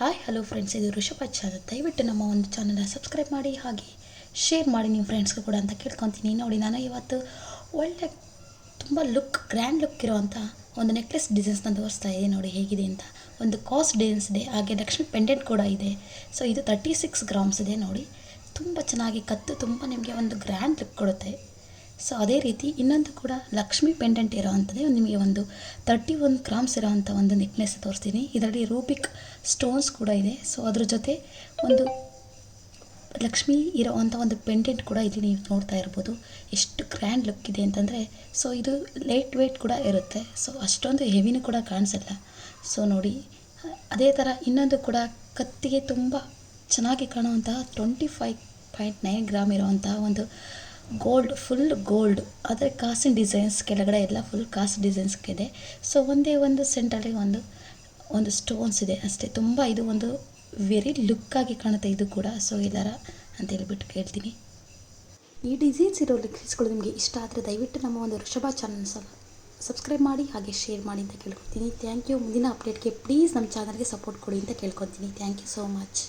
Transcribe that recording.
Hi hello friends ಇದು ಋಷಭ ಚಾದ ದಯವಿಟ್ಟು ನಮ್ಮ ಒಂದು ಚಾನಲ್ನ ಸಬ್ಸ್ಕ್ರೈಬ್ ಮಾಡಿ, ಹಾಗೆ ಶೇರ್ ಮಾಡಿ ನಿಮ್ಮ ಫ್ರೆಂಡ್ಸ್ಗೂ ಕೂಡ ಅಂತ ಕೇಳ್ಕೊತೀನಿ. ನೋಡಿ, ನಾನು ಇವತ್ತು ಒಳ್ಳೆ, ತುಂಬ ಲುಕ್ ಗ್ರ್ಯಾಂಡ್ ಲುಕ್ ಇರುವಂಥ ಒಂದು ನೆಕ್ಲೆಸ್ ಡಿಸೈನ್ಸ್ನ ತೋರಿಸ್ತಾ ಇದೆ ನೋಡಿ, ಹೇಗಿದೆ ಅಂತ. ಒಂದು ಕಾಸ್ಟ್ ಡಿಸೈನ್ಸ್ ಇದೆ, ಹಾಗೆ ಲಕ್ಷ್ಮಿ ಪೆಂಡೆಂಟ್ ಕೂಡ ಇದೆ. ಸೊ ಇದು ತರ್ಟಿ ಸಿಕ್ಸ್ ಗ್ರಾಮ್ಸ್ ಇದೆ, ನೋಡಿ. ತುಂಬ ಚೆನ್ನಾಗಿ ಕತ್ತು, ತುಂಬ ನಿಮಗೆ ಒಂದು ಗ್ರ್ಯಾಂಡ್ ಲುಕ್ ಕೊಡುತ್ತೆ. ಸೊ ಅದೇ ರೀತಿ ಇನ್ನೊಂದು ಕೂಡ ಲಕ್ಷ್ಮಿ ಪೆಂಡೆಂಟ್ ಇರೋ ಅಂಥದ್ದೇ ನಿಮಗೆ ಒಂದು ತರ್ಟಿ ಒನ್ ಗ್ರಾಮ್ಸ್ ಇರೋವಂಥ ಒಂದು ನೆಕ್ಲೆಸ್ ತೋರಿಸ್ತೀನಿ. ಇದರಲ್ಲಿ ರೂಬಿಕ್ ಸ್ಟೋನ್ಸ್ ಕೂಡ ಇದೆ. ಸೊ ಅದ್ರ ಜೊತೆ ಒಂದು ಲಕ್ಷ್ಮಿ ಇರೋವಂಥ ಒಂದು ಪೆಂಡೆಂಟ್ ಕೂಡ ಇಲ್ಲಿ ನೀವು ನೋಡ್ತಾ ಇರ್ಬೋದು. ಎಷ್ಟು ಗ್ರ್ಯಾಂಡ್ ಲುಕ್ ಇದೆ ಅಂತಂದರೆ ಸೊ ಇದು ಲೈಟ್ ವೆಯ್ಟ್ ಕೂಡ ಇರುತ್ತೆ. ಸೊ ಅಷ್ಟೊಂದು ಹೆವಿನೂ ಕೂಡ ಕಾಣಿಸಲ್ಲ. ಸೊ ನೋಡಿ, ಅದೇ ಥರ ಇನ್ನೊಂದು ಕೂಡ ಕತ್ತಿಗೆ ತುಂಬ ಚೆನ್ನಾಗಿ ಕಾಣುವಂತಹ twenty five point nine gram ಇರುವಂತಹ ಒಂದು ಗೋಲ್ಡ್ ಫುಲ್ ಗೋಲ್ಡ್ ಆದರೆ ಕಾಸಿನ ಡಿಸೈನ್ಸ್ ಕೆಳಗಡೆ ಎಲ್ಲ ಫುಲ್ ಕಾಸು ಡಿಸೈನ್ಸ್ ಇದೆ. ಸೊ ಒಂದೇ ಒಂದು ಸೆಂಟರಲ್ಲಿ ಒಂದು ಒಂದು ಸ್ಟೋನ್ಸ್ ಇದೆ ಅಷ್ಟೇ. ತುಂಬ ಇದು ಒಂದು ವೆರಿ ಲುಕ್ಕಾಗಿ ಕಾಣುತ್ತೆ ಇದು ಕೂಡ. ಸೊ ಎಲ್ಲರ ಅಂತ ಹೇಳ್ಬಿಟ್ಟು ಕೇಳ್ತೀನಿ. ಈ ಡಿಸೈನ್ಸ್ ಇರೋ ಲಿಕ್ಸ್ಗಳು ನಿಮಗೆ ಇಷ್ಟ ಆದರೆ ದಯವಿಟ್ಟು ನಮ್ಮ ಒಂದು ಋಷಭ ಚಾನಲ್ ಸಬ್ಸ್ಕ್ರೈಬ್ ಮಾಡಿ ಹಾಗೆ ಶೇರ್ ಮಾಡಿ ಅಂತ ಕೇಳ್ಕೊತೀನಿ ಥ್ಯಾಂಕ್ ಯು ಮುಂದಿನ ಅಪ್ಡೇಟ್ಗೆ ಪ್ಲೀಸ್ ನಮ್ಮ ಚಾನಲ್ಗೆ ಸಪೋರ್ಟ್ ಕೊಡಿ ಅಂತ ಕೇಳ್ಕೊತೀನಿ ಥ್ಯಾಂಕ್ ಯು ಸೋ ಮಚ್